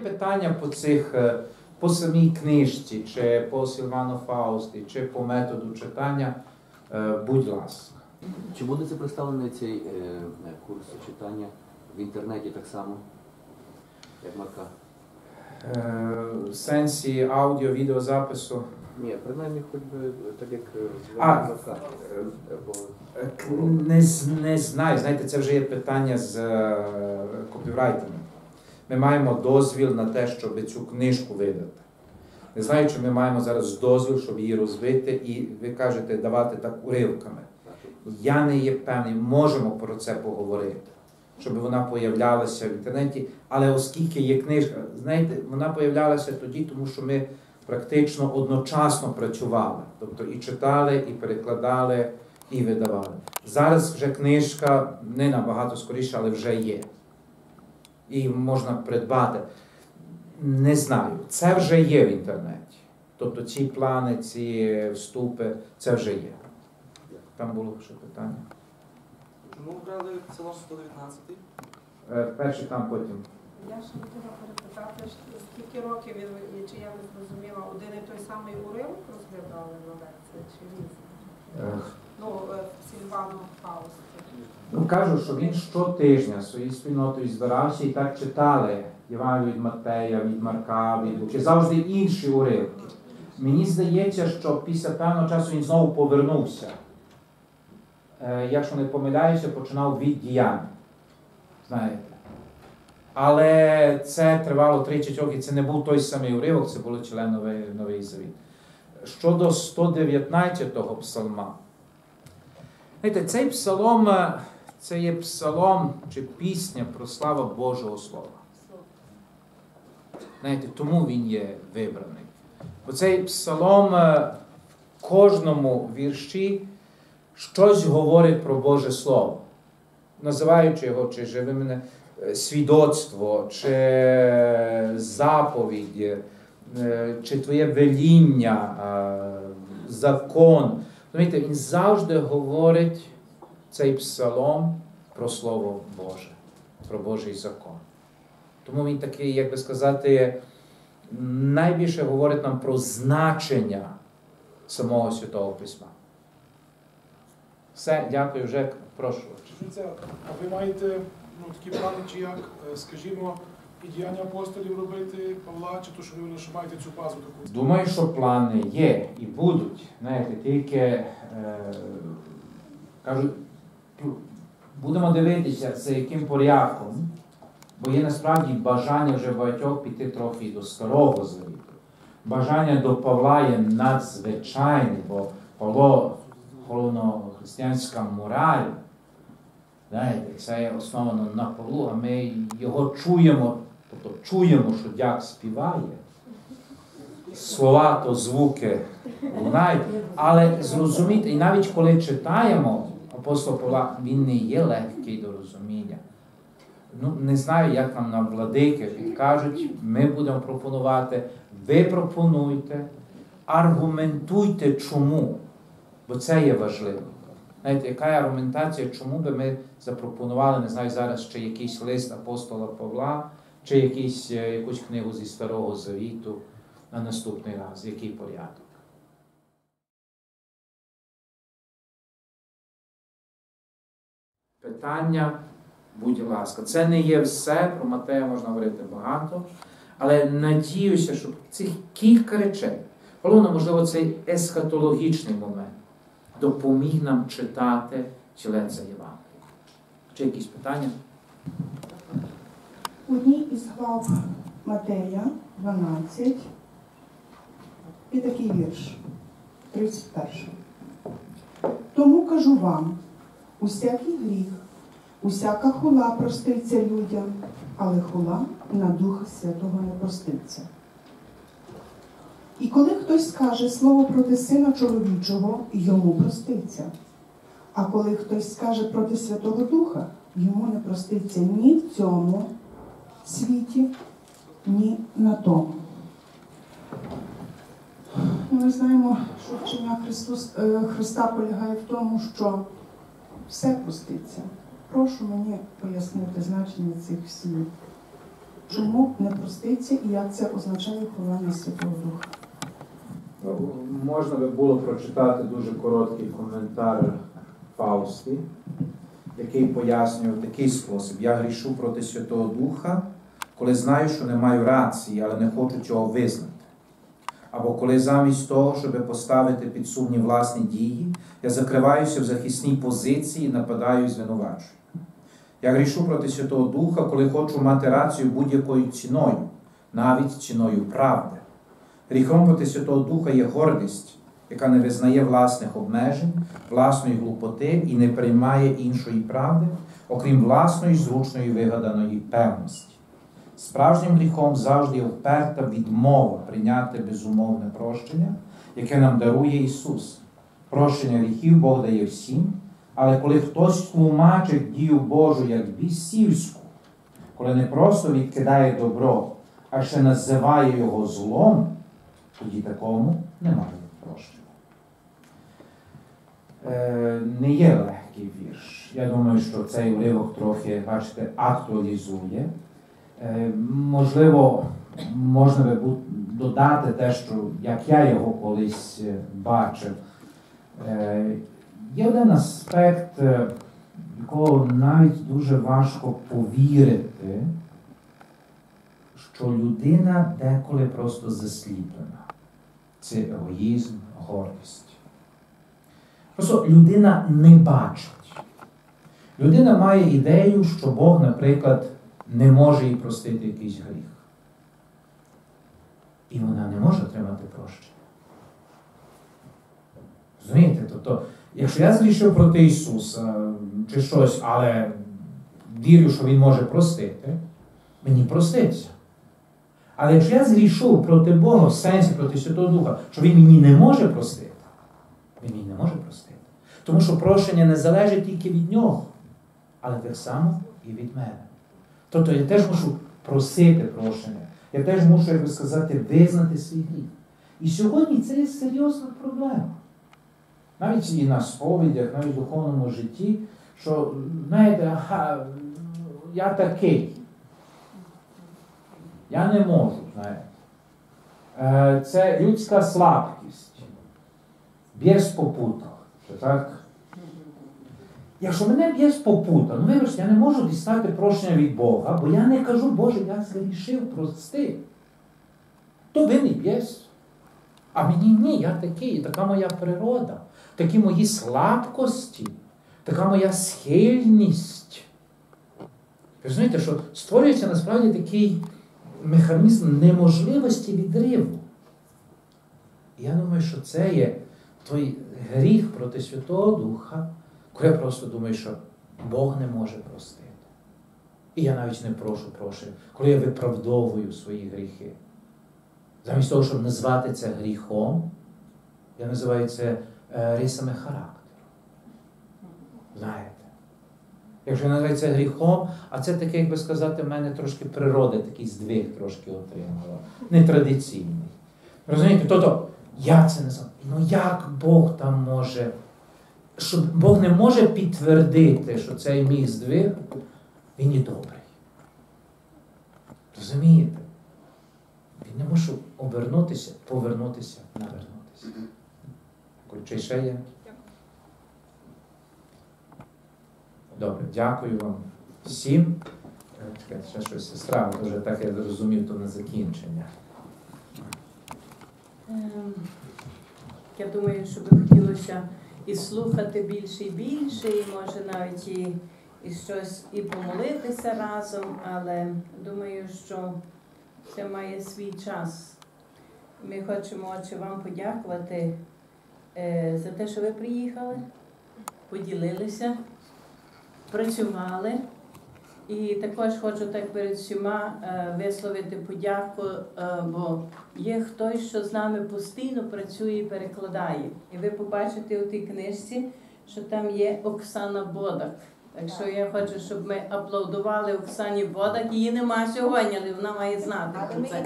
питання по цих, е, по самій книжці, чи по Сильвану Фаусті, чи по методу читання, е, будь ласка. Чи буде це представлений цей е, курс читання в інтернеті так само, як Марка? Е, В сенсі аудіо, відеозапису. Ні, принаймні хоч би так як е, А, е, Е, Е, Не, не знаю, знаєте, це вже є питання з е, копірайтами. Ми маємо дозвіл на те, щоб цю книжку видати. Не знаю, чи ми маємо зараз дозвіл, щоб її розвити, і ви кажете, давати так уривками. Я не є певний, можемо про це поговорити, щоб вона появлялася в інтернеті. Але оскільки є книжка, знаєте, вона появлялася тоді, тому що ми практично одночасно працювали. Тобто і читали, і перекладали, і видавали. Зараз вже книжка не набагато скоріше, але вже є. І можна придбати. Не знаю, це вже є в інтернеті. Тобто ці плани, ці вступи, це вже є. Там було ще питання. Чому обрали село 119? Е, Перше там потім. Я ще хотіла перепитати, скільки років він, чи я не зрозуміла, один і той самий уривок розглядали на лекції, чи різні? Ну, е. Ну, кажу, що він щотижня своєю спільнотою збирався і так читали Євангелію від Матея, від Марка, від Луки, завжди інші уривки. Мені здається, що після певного часу він знову повернувся. Е, якщо не помиляюся, починав від діянь. Знаєте. Але це тривало 30 років, це не був той самий уривок, це було член Новий Завіт. Щодо 119-го псалма, Знаєте, цей псалом е, це є псалом чи пісня про славу Божого Слова. Знаєте, тому він є вибраний. Бо цей псалом е, в кожному вірші щось говорить про Боже Слово, називаючи його чи живим е, свідоцтво, чи заповідь, чи твоє веління, е, закон. Розумієте, він завжди говорить цей псалом про Слово Боже, про Божий закон. Тому він такий, як би сказати, найбільше говорить нам про значення самого Святого Письма. Все, дякую, Жек, прошу. А ви маєте ну, такі плани, чи як, е, скажімо, діяння апостолів робити Павла, чи то, що ви маєте цю базу таку? Думаю, що плани є і будуть. Знаєте, тільки е, кажу, будемо дивитися, за яким порядком, бо є насправді бажання вже багатьох піти трохи до старого завіту. Бажання до Павла є надзвичайне, бо Павло головно християнська мораль. Знаєте, це є основано на Павлу, а ми його чуємо, тобто чуємо, що дяк співає слова то звуки лунають, але зрозуміти, і навіть коли читаємо апостола Павла, він не є легкий до розуміння. Ну, не знаю, як нам на владики підкажуть, ми будемо пропонувати, ви пропонуйте, аргументуйте чому, бо це є важливо. Знаєте, яка є аргументація, чому би ми запропонували, не знаю, зараз чи якийсь лист апостола Павла, чи якийсь, е, якусь книгу зі Старого Завіту на наступний раз, який порядок. Питання, будь ласка, це не є все, про Матея можна говорити багато, але надіюся, що цих кілька речей, головне, можливо, цей есхатологічний момент допоміг нам читати тілеця Євангелія. Чи якісь питання? Одній із глав Матея 12 і такий вірш, 31. Тому кажу вам, усякий гріх, усяка хула проститься людям, але хула на Духа Святого не проститься. І коли хтось скаже слово проти сина чоловічого, йому проститься. А коли хтось скаже проти Святого Духа, йому не проститься ні в цьому світі, ні на тому. Ми знаємо, що вчення Христос, е, Христа полягає в тому, що все проститься. Прошу мені пояснити значення цих слів. чому не проститься і як це означає впливання Святого Духа? Ну, Можна би було прочитати дуже короткий коментар Фаусті, який пояснює в такий спосіб: я грішу проти Святого Духа, коли знаю, що не маю рації, але не хочу цього визнати. Або коли замість того, щоб поставити під сумнів власні дії, я закриваюся в захисній позиції, нападаю і звинувачую. Я грішу проти Святого Духа, коли хочу мати рацію будь-якою ціною, навіть ціною правди. Гріхом проти Святого Духа є гордість, яка не визнає власних обмежень, власної глупоти і не приймає іншої правди, окрім власної зручної вигаданої певності. Справжнім гріхом завжди є вперта відмова прийняти безумовне прощення, яке нам дарує Ісус. Прощення гріхів Бог дає всім, але коли хтось тлумачить дію Божу як бісівську, коли не просто відкидає добро, а ще називає його злом, тоді такому немає прощення. Е, не є легкий вірш. Я думаю, що цей уривок трохи, бачите, актуалізує. Е, можливо, можна би додати те, що як я його колись е, бачив. Е, є один аспект, якого навіть дуже важко повірити, що людина деколи просто засліплена. Це егоїзм, гордість. Просто людина не бачить. Людина має ідею, що Бог, наприклад, не може їй простити якийсь гріх. І вона не може отримати прощення. Розумієте? Тобто, якщо я зрішив проти Ісуса чи щось, але вірю, що Він може простити, мені проститься. Але якщо я зрішу проти Бога в сенсі проти Святого Духа, що Він мені не може простити, Він мені не може простити. Тому що прощення не залежить тільки від нього, але так само і від мене. Тобто я теж мушу просити прощення. Я теж мушу, як би сказати, визнати свій гріх. І сьогодні це є серйозна проблема. Навіть і на сповідях, навіть в духовному житті, що, знаєте, ага, я такий. Я не можу, знаєте. Е, Це людська слабкість. Б'є з попутах. Що так? Якщо мене б'є з попута, ну вибачте, я не можу дістати прощення від Бога, бо я не кажу, Боже, я згрішив, прости. То ви не б'єсь. А мені ні, я такий, така моя природа, такі мої слабкості, така моя схильність. Ви розумієте, що створюється насправді такий механізм неможливості відриву. Я думаю, що це є той гріх проти Святого Духа, коли я просто думаю, що Бог не може простити. І я навіть не прошу прощення, коли я виправдовую свої гріхи. Замість того, щоб назвати це гріхом, я називаю це е, рисами характеру. Знаєте? Якщо називаю це гріхом, а це таке, як би сказати, в мене трошки природа, такий здвиг трошки отримала. Нетрадиційний. Розумієте? Тобто, я це не знаю. Ну як Бог там може, що Бог не може підтвердити, що цей мій здвиг, він є добрий. Розумієте? Він не може обернутися, повернутися, навернутися. Чи ще є? Добре, дякую вам всім. Е, Чекайте, ще щось сестра, вже так я зрозумів, то на закінчення. Ем, Я думаю, що би хотілося і слухати більше і більше, і може навіть і, і щось і помолитися разом, але думаю, що це має свій час. Ми хочемо, Отче, вам подякувати е, за те, що ви приїхали, поділилися, працювали. І також хочу так перед всіма е, висловити подяку, е, бо є хтось, що з нами постійно працює і перекладає. І ви побачите у тій книжці, що там є Оксана Бодак. Так що я хочу, щоб ми аплодували Оксані Бодак. Її нема сьогодні, але вона має знати про це.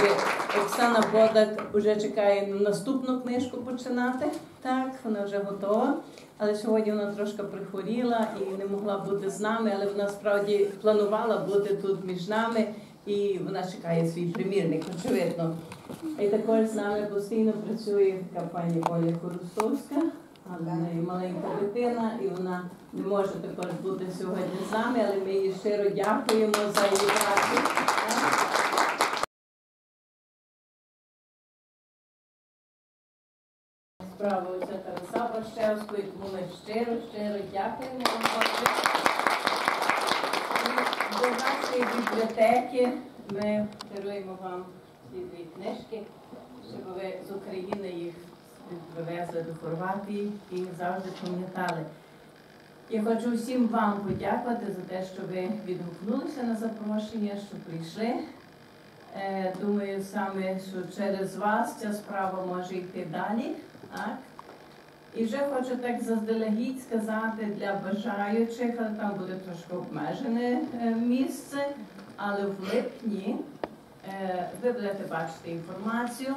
Так. Оксана Бодак вже чекає на наступну книжку починати. Так, вона вже готова. Але сьогодні вона трошки прихворіла і не могла бути з нами, але вона справді планувала бути тут між нами, і вона чекає свій примірник, очевидно. І також з нами постійно працює така пані Оля Хорустовська, але в неї маленька дитина, і вона не може також бути сьогодні з нами, але ми їй щиро дякуємо за її працю. Оця Тараса Бащевської, тому ми щиро, щиро дякуємо вам. До нашої бібліотеки ми даруємо вам ці дві книжки, щоб ви з України їх привезли до Хорватії і їх завжди пам'ятали. Я хочу всім вам подякувати за те, що ви відгукнулися на запрошення, що прийшли. Е, Думаю, саме що через вас ця справа може йти далі. Так? І вже хочу так заздалегідь сказати для бажаючих, але там буде трошки обмежене е, місце, але в липні е, ви будете бачити інформацію.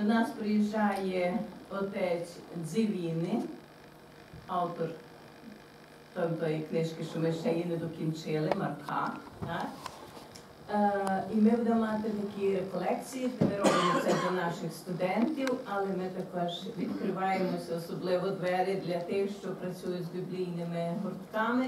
До нас приїжджає отець Дзивіни, автор тої- книжки, що ми ще її не докінчили, Марка. Так? Е, І ми будемо мати такі рефлексії, ми робимо це для наших студентів, але ми також відкриваємося особливо двері для тих, що працюють з біблійними гуртками.